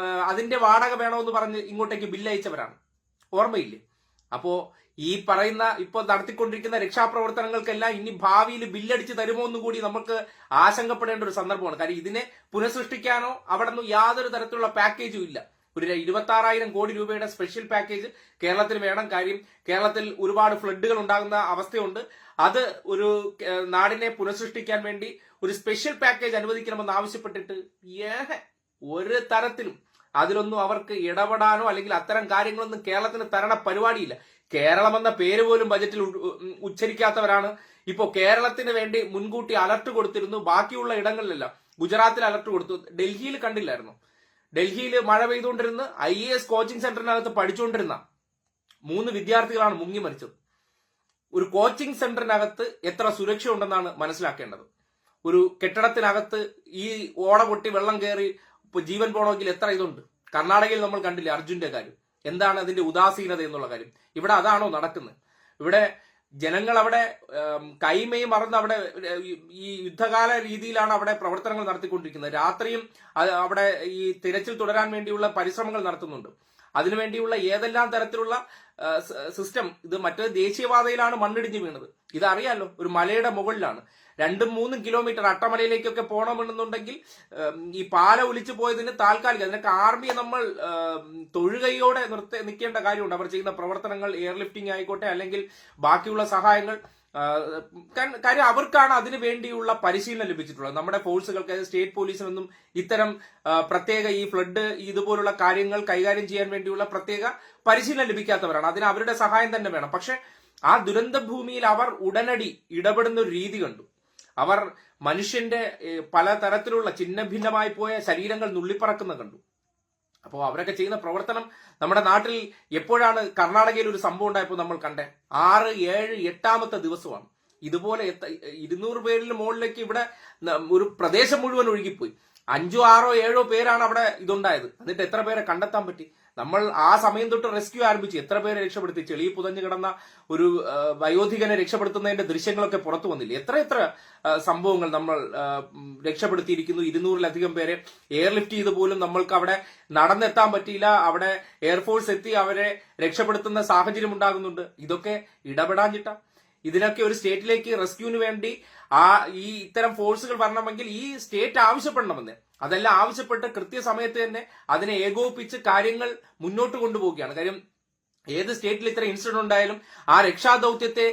S1: അതിന്റെ വാടക വേണമെന്ന് പറഞ്ഞ് ഇങ്ങോട്ടേക്ക് ബില്ല് അയച്ചവരാണ്. ഓർമ്മയില്ലേ? അപ്പോ ഈ പറയുന്ന ഇപ്പോൾ നടത്തിക്കൊണ്ടിരിക്കുന്ന രക്ഷാപ്രവർത്തനങ്ങൾക്കെല്ലാം ഇനി ഭാവിയിൽ ബില്ലടിച്ച് തരുമോ എന്നും കൂടി നമുക്ക് ആശങ്കപ്പെടേണ്ട ഒരു സന്ദർഭമാണ്. കാര്യം ഇതിനെ പുനഃസൃഷ്ടിക്കാനോ അവിടെ നിന്ന് യാതൊരു തരത്തിലുള്ള പാക്കേജും ഇല്ല. ഒരു ഇരുപത്തി കോടി രൂപയുടെ സ്പെഷ്യൽ പാക്കേജ് കേരളത്തിൽ വേണം. കാര്യം കേരളത്തിൽ ഒരുപാട് ഫ്ലഡുകൾ ഉണ്ടാകുന്ന അവസ്ഥയുണ്ട്. അത് ഒരു നാടിനെ പുനഃസൃഷ്ടിക്കാൻ വേണ്ടി ഒരു സ്പെഷ്യൽ പാക്കേജ് അനുവദിക്കണമെന്ന് ആവശ്യപ്പെട്ടിട്ട് ഏഹ് ഒരു തരത്തിലും അതിലൊന്നും അവർക്ക് ഇടപെടാനോ അല്ലെങ്കിൽ അത്തരം കാര്യങ്ങളൊന്നും കേരളത്തിന് തരണ പരിപാടിയില്ല. കേരളം എന്ന പേര് പോലും ബജറ്റിൽ ഉച്ചരിക്കാത്തവരാണ്. ഇപ്പോൾ കേരളത്തിന് വേണ്ടി മുൻകൂട്ടി അലർട്ട് കൊടുത്തിരുന്നു. ബാക്കിയുള്ള ഇടങ്ങളിലെല്ലാം ഗുജറാത്തിൽ അലർട്ട് കൊടുത്തു. ഡൽഹിയിൽ കണ്ടില്ലായിരുന്നു. ഡൽഹിയിൽ മഴ പെയ്തുകൊണ്ടിരുന്ന് ഐ എ എസ് കോച്ചിങ് സെന്ററിനകത്ത് പഠിച്ചുകൊണ്ടിരുന്ന മൂന്ന് വിദ്യാർത്ഥികളാണ് മുങ്ങി മരിച്ചത്. ഒരു കോച്ചിങ് സെന്ററിനകത്ത് എത്ര സുരക്ഷ ഉണ്ടെന്നാണ് മനസ്സിലാക്കേണ്ടത്. ഒരു കെട്ടിടത്തിനകത്ത് ഈ ഓട പൊട്ടി വെള്ളം കയറി ജീവൻ പോണമെങ്കിൽ എത്ര ഇതുണ്ട്? കർണാടകയിൽ നമ്മൾ കണ്ടില്ലേ അർജുന്റെ കാര്യം. എന്താണ് അതിന്റെ ഉദാസീനത എന്നുള്ള കാര്യം? ഇവിടെ അതാണോ നടക്കുന്നത്? ഇവിടെ ജനങ്ങൾ അവിടെ കൈമയും മറന്ന് അവിടെ ഈ യുദ്ധകാല രീതിയിലാണ് അവിടെ പ്രവർത്തനങ്ങൾ നടത്തിക്കൊണ്ടിരിക്കുന്നത്. രാത്രിയും അവിടെ ഈ തിരച്ചിൽ തുടരാൻ വേണ്ടിയുള്ള പരിശ്രമങ്ങൾ നടത്തുന്നുണ്ട്. അതിനുവേണ്ടിയുള്ള ഏതെല്ലാം തരത്തിലുള്ള സിസ്റ്റം ഇത് മറ്റൊരു ദേശീയപാതയിലാണ് മണ്ണിടിഞ്ഞ് വീണത്. ഇതറിയാലോ ഒരു മലയുടെ മുകളിലാണ്. രണ്ടും മൂന്നും കിലോമീറ്റർ അട്ടമലയിലേക്കൊക്കെ പോകണമെന്നുണ്ടെങ്കിൽ ഈ പാല ഒലിച്ചു പോയതിന് താൽക്കാലിക അതിനൊക്കെ ആർമിയെ നമ്മൾ തൊഴുകയോടെ നിർത്തി നിൽക്കേണ്ട കാര്യമുണ്ട്. അവർ ചെയ്യുന്ന പ്രവർത്തനങ്ങൾ എയർലിഫ്റ്റിംഗ് ആയിക്കോട്ടെ അല്ലെങ്കിൽ ബാക്കിയുള്ള സഹായങ്ങൾ കാര്യം അവർക്കാണ് അതിനു വേണ്ടിയുള്ള പരിശീലനം ലഭിച്ചിട്ടുള്ളത്. നമ്മുടെ ഫോഴ്സുകൾക്ക് സ്റ്റേറ്റ് പോലീസിനൊന്നും ഇത്തരം പ്രത്യേക ഈ ഫ്ലഡ് ഇതുപോലുള്ള കാര്യങ്ങൾ കൈകാര്യം ചെയ്യാൻ വേണ്ടിയുള്ള പ്രത്യേക പരിശീലനം ലഭിക്കാത്തവരാണ്. അതിന് അവരുടെ സഹായം തന്നെ വേണം. പക്ഷെ ആ ദുരന്ത ഭൂമിയിൽ അവർ ഉടനടി ഇടപെടുന്ന ഒരു രീതി കണ്ടു. അവർ മനുഷ്യന്റെ പല പലതരത്തിലുള്ള ചിഹ്ന ഭിന്നമായി പോയ ശരീരങ്ങൾ നുള്ളിപ്പറക്കുന്ന കണ്ടു. അപ്പോൾ അവരൊക്കെ ചെയ്യുന്ന പ്രവർത്തനം നമ്മുടെ നാട്ടിൽ എപ്പോഴാണ് കർണാടകയിൽ ഒരു സംഭവം ഉണ്ടായപ്പോൾ നമ്മൾ കണ്ടേ? ആറ് ഏഴ് എട്ടാമത്തെ ദിവസമാണ്. ഇതുപോലെ ഇരുന്നൂറ് പേരിൽ മുകളിലേക്ക് ഇവിടെ ഒരു പ്രദേശം മുഴുവൻ ഒഴുകിപ്പോയി. അഞ്ചോ ആറോ ഏഴോ പേരാണ് അവിടെ ഇതുണ്ടായത്. എന്നിട്ട് എത്ര പേരെ കണ്ടെത്താൻ പറ്റി? നമ്മൾ ആ സമയം തൊട്ട് റെസ്ക്യൂ ആരംഭിച്ചു. എത്ര പേരെ രക്ഷപ്പെടുത്തി? ചെളി പുതഞ്ഞു കിടന്ന ഒരു വയോധികനെ രക്ഷപ്പെടുത്തുന്നതിന്റെ ദൃശ്യങ്ങളൊക്കെ പുറത്തു വന്നില്ല? എത്ര എത്ര സംഭവങ്ങൾ നമ്മൾ രക്ഷപ്പെടുത്തിയിരിക്കുന്നു? ഇരുന്നൂറിലധികം പേരെ എയർലിഫ്റ്റ് ചെയ്ത് പോലും നമ്മൾക്ക് അവിടെ നടന്നെത്താൻ പറ്റിയില്ല. അവിടെ എയർഫോഴ്സ് എത്തി അവരെ രക്ഷപ്പെടുത്തുന്ന സാഹചര്യം ഉണ്ടാകുന്നുണ്ട്. ഇതൊക്കെ ഇടപെടാഞ്ഞിട്ട. ഇതിനൊക്കെ ഒരു സ്റ്റേറ്റിലേക്ക് റെസ്ക്യൂവിന് വേണ്ടി ആ ഈ ഇത്തരം ഫോഴ്സുകൾ വരണമെങ്കിൽ ഈ സ്റ്റേറ്റ് ആവശ്യപ്പെടണമെന്ന്. അതെല്ലാം ആവശ്യപ്പെട്ട് കൃത്യസമയത്ത് തന്നെ അതിനെ ഏകോപിപ്പിച്ച് കാര്യങ്ങൾ മുന്നോട്ട് കൊണ്ടുപോവുകയാണ്. കാര്യം ഏത് സ്റ്റേറ്റിൽ ഇത്തരം ഇൻസിഡന്റ് ഉണ്ടായാലും ആ രക്ഷാദൌത്യത്തെ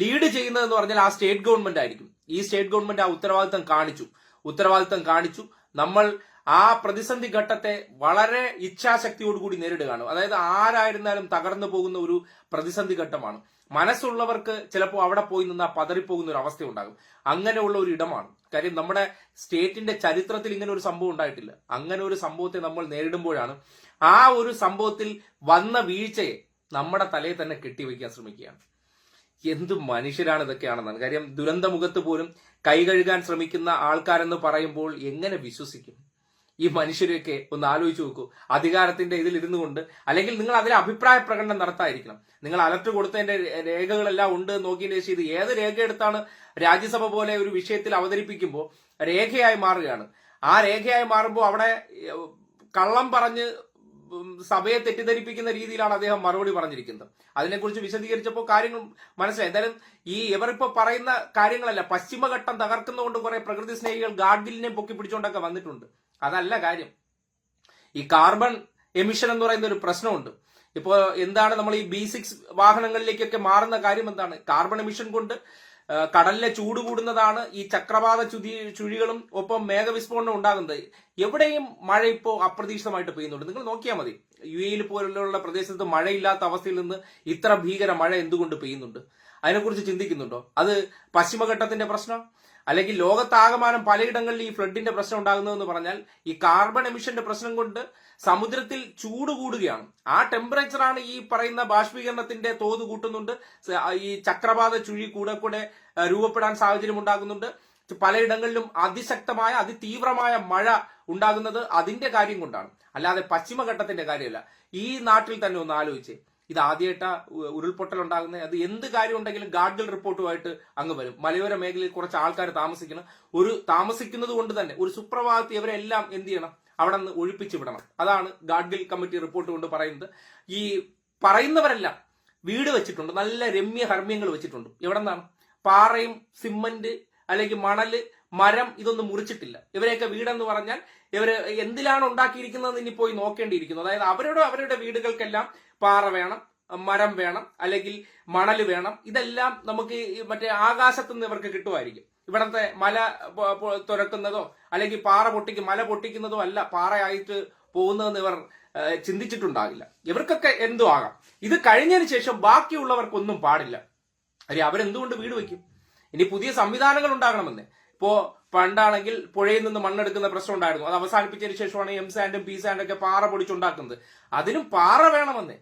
S1: ലീഡ് ചെയ്യുന്നതെന്ന് പറഞ്ഞാൽ ആ സ്റ്റേറ്റ് ഗവൺമെന്റ് ആയിരിക്കും. ഈ സ്റ്റേറ്റ് ഗവൺമെന്റ് ആ ഉത്തരവാദിത്തം കാണിച്ചു. ഉത്തരവാദിത്തം കാണിച്ചു. നമ്മൾ ആ പ്രതിസന്ധി ഘട്ടത്തെ വളരെ ഇച്ഛാശക്തിയോടുകൂടി നേരിടുകയാണ്. അതായത് ആരായിരുന്നാലും തകർന്നു പോകുന്ന ഒരു പ്രതിസന്ധി ഘട്ടമാണ്. മനസ്സുള്ളവർക്ക് ചിലപ്പോൾ അവിടെ പോയി നിന്ന് ആ പതറിപ്പോകുന്ന ഒരു അവസ്ഥ ഉണ്ടാകും. അങ്ങനെയുള്ള ഒരു ഇടമാണ്. കാര്യം നമ്മുടെ സ്റ്റേറ്റിന്റെ ചരിത്രത്തിൽ ഇങ്ങനെ ഒരു സംഭവം ഉണ്ടായിട്ടില്ല. അങ്ങനെ ഒരു സംഭവത്തെ നമ്മൾ നേരിടുമ്പോഴാണ് ആ ഒരു സംഭവത്തിൽ വന്ന വീഴ്ചയെ നമ്മുടെ തലയെ തന്നെ കെട്ടിവെക്കാൻ ശ്രമിക്കുകയാണ്. എന്ത് മനുഷ്യരാണ് ഇതൊക്കെയാണെന്നാണ്. കാര്യം ദുരന്തമുഖത്ത് പോലും കൈ കഴുകാൻ ശ്രമിക്കുന്ന ആൾക്കാരെന്ന് പറയുമ്പോൾ എങ്ങനെ വിശ്വസിക്കും? ഈ മനുഷ്യരെയൊക്കെ ഒന്ന് ആലോചിച്ച് നോക്കൂ. അധികാരത്തിന്റെ ഇതിൽ ഇരുന്നു കൊണ്ട് അല്ലെങ്കിൽ നിങ്ങൾ അതിൽ അഭിപ്രായ പ്രകടനം നടത്താതിരിക്കണം. നിങ്ങൾ അലർട്ട് കൊടുത്തതിന്റെ രേഖകളെല്ലാം ഉണ്ട് നോക്കിയതിന്റെ നോക്കിയതിന് ശേഷം ഇത് ഏത് രേഖ എടുത്താണ് രാജ്യസഭ പോലെ ഒരു വിഷയത്തിൽ അവതരിപ്പിക്കുമ്പോൾ രേഖയായി മാറുകയാണ്. ആ രേഖയായി മാറുമ്പോൾ അവിടെ കള്ളം പറഞ്ഞ് സഭയെ തെറ്റിദ്ധരിപ്പിക്കുന്ന രീതിയിലാണ് അദ്ദേഹം മറുപടി പറഞ്ഞിരിക്കുന്നത്. അതിനെക്കുറിച്ച് വിശദീകരിച്ചപ്പോൾ കാര്യങ്ങൾ മനസ്സിലായി. എന്തായാലും ഈ ഇവരിപ്പോ പറയുന്ന കാര്യങ്ങളല്ല. പശ്ചിമഘട്ടം തകർക്കുന്നതുകൊണ്ട് കുറെ പ്രകൃതി സ്നേഹികൾ ഗാഡ്ഗിലിനെ പൊക്കി പിടിച്ചുകൊണ്ടൊക്കെ വന്നിട്ടുണ്ട്. അതല്ല കാര്യം. ഈ കാർബൺ എമിഷൻ എന്ന് പറയുന്ന ഒരു പ്രശ്നമുണ്ട്. ഇപ്പോൾ എന്താണ് നമ്മൾ ഈ ബി സിക്സ് വാഹനങ്ങളിലേക്കൊക്കെ മാറുന്ന കാര്യം എന്താണ്? കാർബൺ എമിഷൻ കൊണ്ട് കടലിലെ ചൂട് കൂടുന്നതാണ് ഈ ചക്രവാത ചുതി ചുഴികളും ഒപ്പം മേഘവിസ്ഫോടനം ഉണ്ടാകുന്നത്. എവിടെയും മഴ ഇപ്പോൾ അപ്രതീക്ഷിതമായിട്ട് പെയ്യുന്നുണ്ട്. നിങ്ങൾ നോക്കിയാൽ മതി. യു എയിൽ പോലുള്ള പ്രദേശത്ത് മഴയില്ലാത്ത അവസ്ഥയിൽ നിന്ന് ഇത്ര ഭീകര മഴ എന്തുകൊണ്ട് പെയ്യുന്നുണ്ട്? അതിനെക്കുറിച്ച് ചിന്തിക്കുന്നുണ്ടോ? അത് പശ്ചിമഘട്ടത്തിന്റെ പ്രശ്നം? അല്ലെങ്കിൽ ലോകത്താകമാനം പലയിടങ്ങളിൽ ഈ ഫ്ലഡിന്റെ പ്രശ്നം ഉണ്ടാകുന്നതെന്ന് പറഞ്ഞാൽ ഈ കാർബൺ എമിഷന്റെ പ്രശ്നം കൊണ്ട് സമുദ്രത്തിൽ ചൂട് കൂടുകയാണ്. ആ ടെമ്പറേച്ചറാണ് ഈ പറയുന്ന ബാഷ്പീകരണത്തിന്റെ തോത് കൂട്ടുന്നുണ്ട്. ഈ ചക്രപാത ചുഴി കൂടെ കൂടെ രൂപപ്പെടാൻ സാഹചര്യം ഉണ്ടാകുന്നുണ്ട്. പലയിടങ്ങളിലും അതിശക്തമായ അതിതീവ്രമായ മഴ ഉണ്ടാകുന്നത് അതിന്റെ കാര്യം കൊണ്ടാണ്. അല്ലാതെ പശ്ചിമഘട്ടത്തിന്റെ കാര്യമല്ല. ഈ നാട്ടിൽ തന്നെ ഒന്ന് ആലോചിച്ചേ. ഇത് ആദ്യമായിട്ടാ ഉരുൾപൊട്ടൽ ഉണ്ടാകുന്നത് അത് എന്ത് കാര്യം ഉണ്ടെങ്കിലും ഗാഡ്ഗിൽ റിപ്പോർട്ടുമായിട്ട് അങ്ങ് വരും. മലയോര മേഖലയിൽ കുറച്ച് ആൾക്കാർ താമസിക്കണം. ഒരു താമസിക്കുന്നത് കൊണ്ട് തന്നെ ഒരു സുപ്രഭാതത്തിൽ ഇവരെല്ലാം എന്ത് ചെയ്യണം? അവിടെ നിന്ന് ഒഴിപ്പിച്ചു വിടണം. അതാണ് ഗാഡ്ഗിൽ കമ്മിറ്റി റിപ്പോർട്ട് കൊണ്ട് പറയുന്നത്. ഈ പറയുന്നവരെല്ലാം വീട് വെച്ചിട്ടുണ്ട്. നല്ല രമ്യ ഹർമ്മ്യങ്ങൾ വെച്ചിട്ടുണ്ട്. എവിടെ നിന്നാണ് പാറയും സിമന്റ് അല്ലെങ്കിൽ മണൽ മരം ഇതൊന്നും മുറിച്ചിട്ടില്ല. ഇവരെയൊക്കെ വീടെന്ന് പറഞ്ഞാൽ ഇവർ എന്തിലാണ് ഉണ്ടാക്കിയിരിക്കുന്നത് ഇനി പോയി നോക്കേണ്ടിയിരിക്കുന്നു. അതായത് അവരുടെ അവരുടെ വീടുകൾക്കെല്ലാം പാറ വേണം മരം വേണം അല്ലെങ്കിൽ മണൽ വേണം. ഇതെല്ലാം നമുക്ക് മറ്റേ ആകാശത്ത് നിന്ന് ഇവർക്ക് കിട്ടുമായിരിക്കും. ഇവിടത്തെ മല തുരക്കുന്നതോ അല്ലെങ്കിൽ പാറ പൊട്ടിക്ക് മല പൊട്ടിക്കുന്നതോ അല്ല പാറയായിട്ട് പോകുന്നതെന്ന് ഇവർ ചിന്തിച്ചിട്ടുണ്ടാകില്ല. ഇവർക്കൊക്കെ എന്തോ ആകാം? ഇത് കഴിഞ്ഞതിന് ശേഷം ബാക്കിയുള്ളവർക്കൊന്നും പാടില്ല. അരി അവരെന്തുകൊണ്ട് വീട് വെക്കും ഇനി പുതിയ സംവിധാനങ്ങൾ ഉണ്ടാകണമെന്ന്. ഇപ്പോ പണ്ടാണെങ്കിൽ പുഴയിൽ നിന്ന് മണ്ണെടുക്കുന്ന പ്രശ്നം ഉണ്ടായിരുന്നു അത് അവസാനിപ്പിച്ചതിന് ശേഷമാണ് എം സാൻഡും പി സാൻഡും ഒക്കെ പാറ പൊടിച്ചുണ്ടാക്കുന്നത്. അതിനും പാറ വേണമെന്നേ.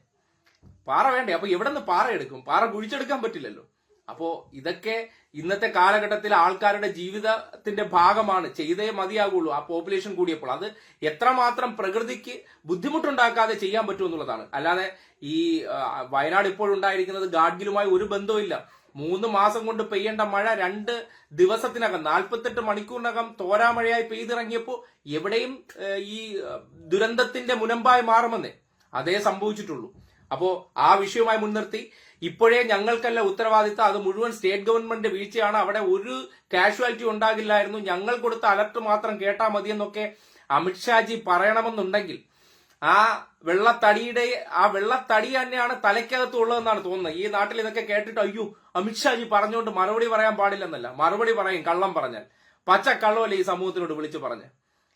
S1: പാറ വേണ്ടേ? അപ്പൊ എവിടെ നിന്ന് പാറ എടുക്കും? പാറ കുഴിച്ചെടുക്കാൻ പറ്റില്ലല്ലോ. അപ്പോ ഇതൊക്കെ ഇന്നത്തെ കാലഘട്ടത്തിൽ ആൾക്കാരുടെ ജീവിതത്തിന്റെ ഭാഗമാണ്. ചെയ്തേ മതിയാകുള്ളൂ ആ പോപ്പുലേഷൻ കൂടിയപ്പോൾ. അത് എത്രമാത്രം പ്രകൃതിക്ക് ബുദ്ധിമുട്ടുണ്ടാക്കാതെ ചെയ്യാൻ പറ്റുമെന്നുള്ളതാണ്. അല്ലാതെ ഈ വയനാട് ഇപ്പോഴുണ്ടായിരിക്കുന്നത് ഗാഡ്ഗിലുമായി ഒരു ബന്ധവുമില്ല. മൂന്ന് മാസം കൊണ്ട് പെയ്യേണ്ട മഴ രണ്ട് ദിവസത്തിനകം നാൽപ്പത്തെട്ട് മണിക്കൂറിനകം തോരാമഴയായി പെയ്തിറങ്ങിയപ്പോൾ എവിടെയും ഈ ദുരന്തത്തിന്റെ മുനമ്പായി മാറുമെന്നേ അതേ സംഭവിച്ചിട്ടുള്ളൂ. അപ്പോ ആ വിഷയവുമായി മുൻനിർത്തി. ഇപ്പോഴേ ഞങ്ങൾക്കല്ല ഉത്തരവാദിത്തം. അത് മുഴുവൻ സ്റ്റേറ്റ് ഗവൺമെന്റ് വീഴ്ചയാണ്. അവിടെ ഒരു കാഷ്വാലിറ്റി ഉണ്ടാകില്ലായിരുന്നു. ഞങ്ങൾ കൊടുത്ത അലർട്ട് മാത്രം കേട്ടാൽ മതിയെന്നൊക്കെ അമിത്ഷാജി പറയണമെന്നുണ്ടെങ്കിൽ ആ വെള്ളത്തടിയുടെ ആ വെള്ളത്തടി തന്നെയാണ് തലയ്ക്കകത്ത് ഉള്ളതെന്നാണ് തോന്നുന്നത്. ഈ നാട്ടിൽ ഇതൊക്കെ കേട്ടിട്ട് അയ്യോ അമിത്ഷാജി പറഞ്ഞുകൊണ്ട് മറുപടി പറയാൻ പാടില്ലെന്നല്ല. മറുപടി പറയും കള്ളം പറഞ്ഞാൽ. പച്ച കള്ളമല്ലേ ഈ സമൂഹത്തിനോട് വിളിച്ചു പറഞ്ഞ്.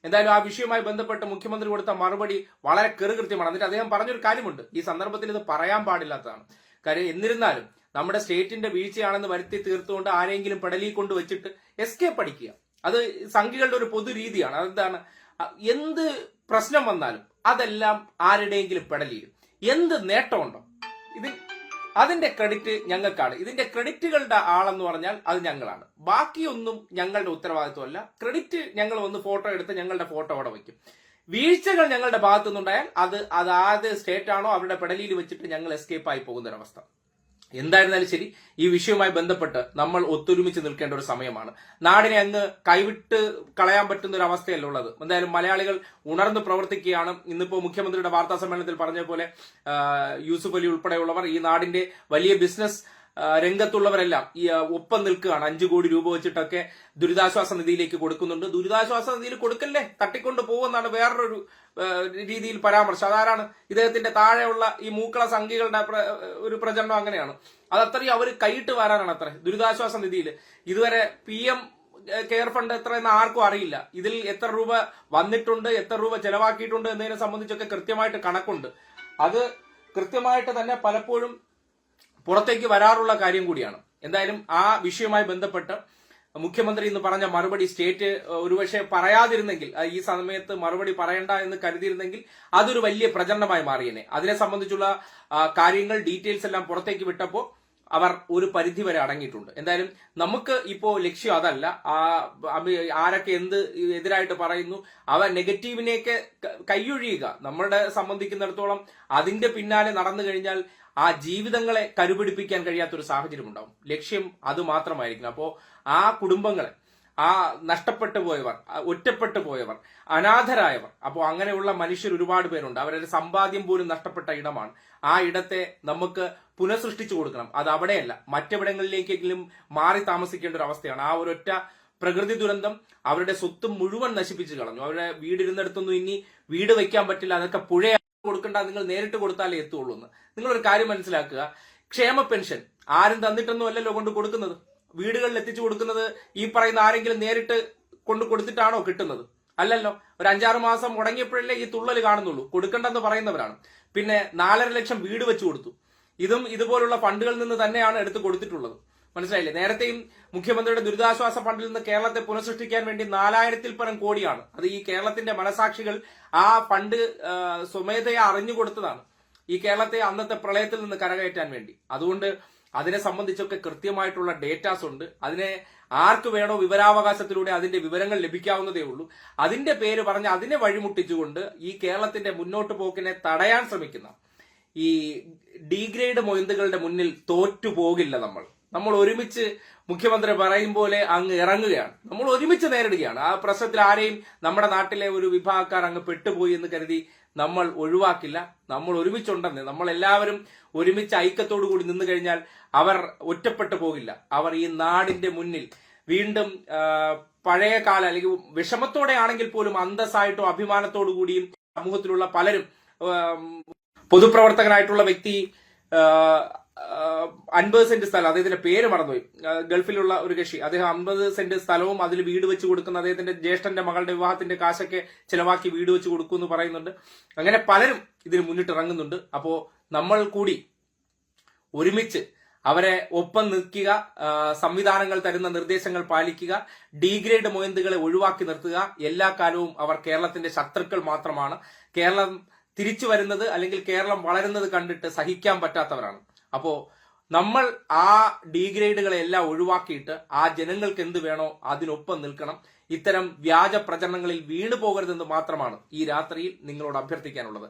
S1: എന്തായാലും ആ വിഷയവുമായി ബന്ധപ്പെട്ട് മുഖ്യമന്ത്രി കൊടുത്ത മറുപടി വളരെ കെറുകൃത്യമാണ്. എന്നിട്ട് അദ്ദേഹം പറഞ്ഞൊരു കാര്യമുണ്ട്. ഈ സന്ദർഭത്തിൽ ഇത് പറയാൻ പാടില്ലാത്തതാണ്. കാര്യം എന്നിരുന്നാലും നമ്മുടെ സ്റ്റേറ്റിന്റെ വീഴ്ചയാണെന്ന് വരുത്തി തീർത്തുകൊണ്ട് ആരെങ്കിലും പെടലിൽ കൊണ്ട് വെച്ചിട്ട് എസ്കേപ്പ് അടിക്കുക അത് സംഘികളുടെ ഒരു പൊതു രീതിയാണ്. അതെന്താണ്? എന്ത് പ്രശ്നം വന്നാലും അതെല്ലാം ആരുടെയെങ്കിലും പെടലിയിരും എന്ത് നേട്ടമുണ്ടോ? ഇത് അതിന്റെ ക്രെഡിറ്റ് ഞങ്ങൾക്കാണ്. ഇതിന്റെ ക്രെഡിറ്റുകളുടെ ആളെന്ന് പറഞ്ഞാൽ അത് ഞങ്ങളാണ്. ബാക്കിയൊന്നും ഞങ്ങളുടെ ഉത്തരവാദിത്വമല്ല. ക്രെഡിറ്റ് ഞങ്ങൾ ഒന്ന് ഫോട്ടോ എടുത്ത് ഞങ്ങളുടെ ഫോട്ടോ അവിടെ വയ്ക്കും. വീഴ്ചകൾ ഞങ്ങളുടെ ഭാഗത്തുനിന്നുണ്ടായാൽ അത് അതാത് സ്റ്റേറ്റ് ആണോ അവരുടെ പെടലിയിൽ വെച്ചിട്ട് ഞങ്ങൾ എസ്കേപ്പ് ആയി പോകുന്ന ഒരവസ്ഥ എന്തായിരുന്നാലും ശരി ഈ വിഷയവുമായി ബന്ധപ്പെട്ട് നമ്മൾ ഒത്തൊരുമിച്ച് നിൽക്കേണ്ട ഒരു സമയമാണ്. നാടിനെ അങ്ങ് കൈവിട്ട് കളയാൻ പറ്റുന്ന ഒരു അവസ്ഥയല്ല ഉള്ളത്. എന്തായാലും മലയാളികൾ ഉണർന്ന് പ്രവർത്തിക്കുകയാണ്. ഇന്നിപ്പോ മുഖ്യമന്ത്രിയുടെ വാർത്താ സമ്മേളനത്തിൽ പറഞ്ഞ പോലെ യൂസുഫ് അലി ഉൾപ്പെടെയുള്ളവർ ഈ നാടിന്റെ വലിയ ബിസിനസ് രംഗത്തുള്ളവരെല്ലാം ഈ ഒപ്പം നിൽക്കുകയാണ്. അഞ്ചു കോടി രൂപ വെച്ചിട്ടൊക്കെ ദുരിതാശ്വാസ നിധിയിലേക്ക് കൊടുക്കുന്നുണ്ട്. ദുരിതാശ്വാസ നിധിയിൽ കൊടുക്കല്ലേ? തട്ടിക്കൊണ്ട് പോകുമെന്നാണ് വേറൊരു രീതിയിൽ പരാമർശം. അതാരാണ് ഇദ്ദേഹത്തിന്റെ താഴെയുള്ള ഈ മൂക്കള സംഖ്യകളുടെ ഒരു പ്രചരണം അങ്ങനെയാണ്. അതത്രയും അവർ കൈയിട്ട് വരാനാണ് അത്ര. ദുരിതാശ്വാസ നിധിയിൽ. ഇതുവരെ പി എം കെയർ ഫണ്ട് എത്ര എന്ന് ആർക്കും അറിയില്ല. ഇതിൽ എത്ര രൂപ വന്നിട്ടുണ്ട് എത്ര രൂപ ചെലവാക്കിയിട്ടുണ്ട് എന്നതിനെ സംബന്ധിച്ചൊക്കെ കൃത്യമായിട്ട് കണക്കുണ്ട്. അത് കൃത്യമായിട്ട് തന്നെ പലപ്പോഴും പുറത്തേക്ക് വരാറുള്ള കാര്യം കൂടിയാണ്. എന്തായാലും ആ വിഷയവുമായി ബന്ധപ്പെട്ട് മുഖ്യമന്ത്രി ഇന്ന് പറഞ്ഞ മറുപടി സ്റ്റേറ്റ് ഒരുപക്ഷെ പറയാതിരുന്നെങ്കിൽ ഈ സമയത്ത് മറുപടി പറയണ്ട എന്ന് കരുതിയിരുന്നെങ്കിൽ അതൊരു വലിയ പ്രചരണമായി മാറിയേനെ. അതിനെ സംബന്ധിച്ചുള്ള കാര്യങ്ങൾ ഡീറ്റെയിൽസ് എല്ലാം പുറത്തേക്ക് വിട്ടപ്പോൾ അവർ ഒരു പരിധി വരെ അടങ്ങിയിട്ടുണ്ട്. എന്തായാലും നമുക്ക് ഇപ്പോ ലക്ഷ്യം അതല്ല. ആരൊക്കെ എന്ത് എതിരായിട്ട് പറയുന്നു അവ നെഗറ്റീവിനെയൊക്കെ കൈയൊഴിയുക. നമ്മളുടെ സംബന്ധിക്കുന്നിടത്തോളം അതിന്റെ പിന്നാലെ നടന്നു കഴിഞ്ഞാൽ ആ ജീവിതങ്ങളെ കരുപിടിപ്പിക്കാൻ കഴിയാത്തൊരു സാഹചര്യം ഉണ്ടാവും ലക്ഷ്യം അത് മാത്രമായിരിക്കണം അപ്പോ ആ കുടുംബങ്ങളെ ആ നഷ്ടപ്പെട്ടു പോയവർ ഒറ്റപ്പെട്ടു പോയവർ അനാഥരായവർ അപ്പോൾ അങ്ങനെയുള്ള മനുഷ്യർ ഒരുപാട് പേരുണ്ട്. അവരുടെ സമ്പാദ്യം പോലും നഷ്ടപ്പെട്ട ഇടമാണ്. ആ ഇടത്തെ നമുക്ക് പുനഃസൃഷ്ടിച്ചു കൊടുക്കണം. അത് അവിടെയല്ല. മറ്റെവിടങ്ങളിലേക്കെങ്കിലും മാറി താമസിക്കേണ്ട ഒരു അവസ്ഥയാണ്. ആ ഒരൊറ്റ പ്രകൃതി ദുരന്തം അവരുടെ സ്വത്തും മുഴുവൻ നശിപ്പിച്ചു കളഞ്ഞു. അവരുടെ വീടിരുന്നിടത്തൊന്നും ഇനി വീട് വെക്കാൻ പറ്റില്ല. അതൊക്കെ പുഴ കൊടുക്കണ്ട നിങ്ങൾ നേരിട്ട് കൊടുത്താലേ എത്തുള്ളൂ എന്ന് നിങ്ങൾ ഒരു കാര്യം മനസ്സിലാക്കുക. ക്ഷേമ പെൻഷൻ ആരും തന്നിട്ടൊന്നും അല്ലല്ലോ കൊണ്ട് കൊടുക്കുന്നത്. വീടുകളിൽ എത്തിച്ചു കൊടുക്കുന്നത് ഈ പറയുന്ന ആരെങ്കിലും നേരിട്ട് കൊണ്ട് കൊടുത്തിട്ടാണോ കിട്ടുന്നത്? അല്ലല്ലോ ഒരു അഞ്ചാറ് മാസം മുടങ്ങിയപ്പോഴല്ലേ ഈ തുള്ളൽ കാണുന്നുള്ളൂ. കൊടുക്കണ്ടെന്ന് പറയുന്നവരാണ്. പിന്നെ നാലര ലക്ഷം വീട് വെച്ചു കൊടുത്തു. ഇതും ഇതുപോലുള്ള ഫണ്ടുകളിൽ നിന്ന് തന്നെയാണ് എടുത്ത് കൊടുത്തിട്ടുള്ളത്. മനസ്സിലായില്ലേ? നേരത്തെയും മുഖ്യമന്ത്രിയുടെ ദുരിതാശ്വാസ ഫണ്ടിൽ നിന്ന് കേരളത്തെ പുനഃസൃഷ്ടിക്കാൻ വേണ്ടി നാലായിരത്തിൽ പരം കോടിയാണ്. അത് ഈ കേരളത്തിന്റെ മനസാക്ഷികൾ ആ ഫണ്ട് സ്വമേധയെ അറിഞ്ഞു കൊടുത്തതാണ്. ഈ കേരളത്തെ അന്നത്തെ പ്രളയത്തിൽ നിന്ന് കരകയറ്റാൻ വേണ്ടി. അതുകൊണ്ട് അതിനെ സംബന്ധിച്ചൊക്കെ കൃത്യമായിട്ടുള്ള ഡേറ്റാസ് ഉണ്ട്. അതിനെ ആർക്ക് വേണോ വിവരാവകാശത്തിലൂടെ അതിന്റെ വിവരങ്ങൾ ലഭിക്കാവുന്നതേ ഉള്ളൂ. അതിന്റെ പേര് പറഞ്ഞ് അതിനെ വഴിമുട്ടിച്ചുകൊണ്ട് ഈ കേരളത്തിന്റെ മുന്നോട്ട് പോക്കിനെ തടയാൻ ശ്രമിക്കുന്ന ഈ ഡിഗ്രേഡ് മൊയന്തുകളുടെ മുന്നിൽ തോറ്റു പോകില്ല നമ്മൾ. നമ്മൾ ഒരുമിച്ച് മുഖ്യമന്ത്രി പറയും പോലെ അങ്ങ് ഇറങ്ങുകയാണ്. നമ്മൾ ഒരുമിച്ച് നേരിടുകയാണ്. ആ പ്രശ്നത്തിൽ ആരെയും നമ്മുടെ നാട്ടിലെ ഒരു വിഭാഗക്കാർ അങ്ങ് പെട്ടുപോയി എന്ന് കരുതി നമ്മൾ ഒഴിവാക്കില്ല. നമ്മൾ ഒരുമിച്ചുണ്ടെന്ന്. നമ്മൾ എല്ലാവരും ഒരുമിച്ച് ഐക്യത്തോടു കൂടി നിന്നു കഴിഞ്ഞാൽ അവർ ഒറ്റപ്പെട്ടു പോകില്ല. അവർ ഈ നാടിന്റെ മുന്നിൽ വീണ്ടും പഴയ കാല അല്ലെങ്കിൽ വിഷമത്തോടെ ആണെങ്കിൽ പോലും അന്തസ്സായിട്ടോ അഭിമാനത്തോടു കൂടിയും സമൂഹത്തിലുള്ള പലരും പൊതുപ്രവർത്തകനായിട്ടുള്ള വ്യക്തി അൻപത് സെന്റ് സ്ഥലം അദ്ദേഹത്തിന്റെ പേര് മറന്നുപോയി. ഗൾഫിലുള്ള ഒരു കക്ഷി. അദ്ദേഹം അമ്പത് സെന്റ് സ്ഥലവും അതിൽ വീട് വെച്ച് കൊടുക്കുന്ന അദ്ദേഹത്തിന്റെ ജ്യേഷ്ഠന്റെ മകളുടെ വിവാഹത്തിന്റെ കാശൊക്കെ ചിലവാക്കി വീട് വെച്ച് കൊടുക്കും എന്ന് പറയുന്നുണ്ട്. അങ്ങനെ പലരും ഇതിന് മുന്നിട്ട് ഇറങ്ങുന്നുണ്ട്. അപ്പോ നമ്മൾ കൂടി ഒരുമിച്ച് അവരെ ഒപ്പം നിൽക്കുക സംവിധാനങ്ങൾ തരുന്ന നിർദ്ദേശങ്ങൾ പാലിക്കുക ഡിഗ്രേഡ് മൊയന്തുകളെ ഒഴിവാക്കി നിർത്തുക. എല്ലാ കാലവും അവർ കേരളത്തിന്റെ ശത്രുക്കൾ മാത്രമാണ്. കേരളം തിരിച്ചു വരുന്നത് അല്ലെങ്കിൽ കേരളം വളരുന്നത് കണ്ടിട്ട് സഹിക്കാൻ പറ്റാത്തവരാണ്. അപ്പോ നമ്മൾ ആ ഡിഗ്രേഡുകളെ എല്ലാം ഒഴിവാക്കിയിട്ട് ആ ജനങ്ങൾക്ക് എന്ത് വേണോ അതിനൊപ്പം നിൽക്കണം. ഇത്തരം വ്യാജ പ്രചരണങ്ങളിൽ വീണു പോകരുതെന്ന് മാത്രമാണ് ഈ രാത്രിയിൽ നിങ്ങളോട് അഭ്യർത്ഥിക്കാനുള്ളത്.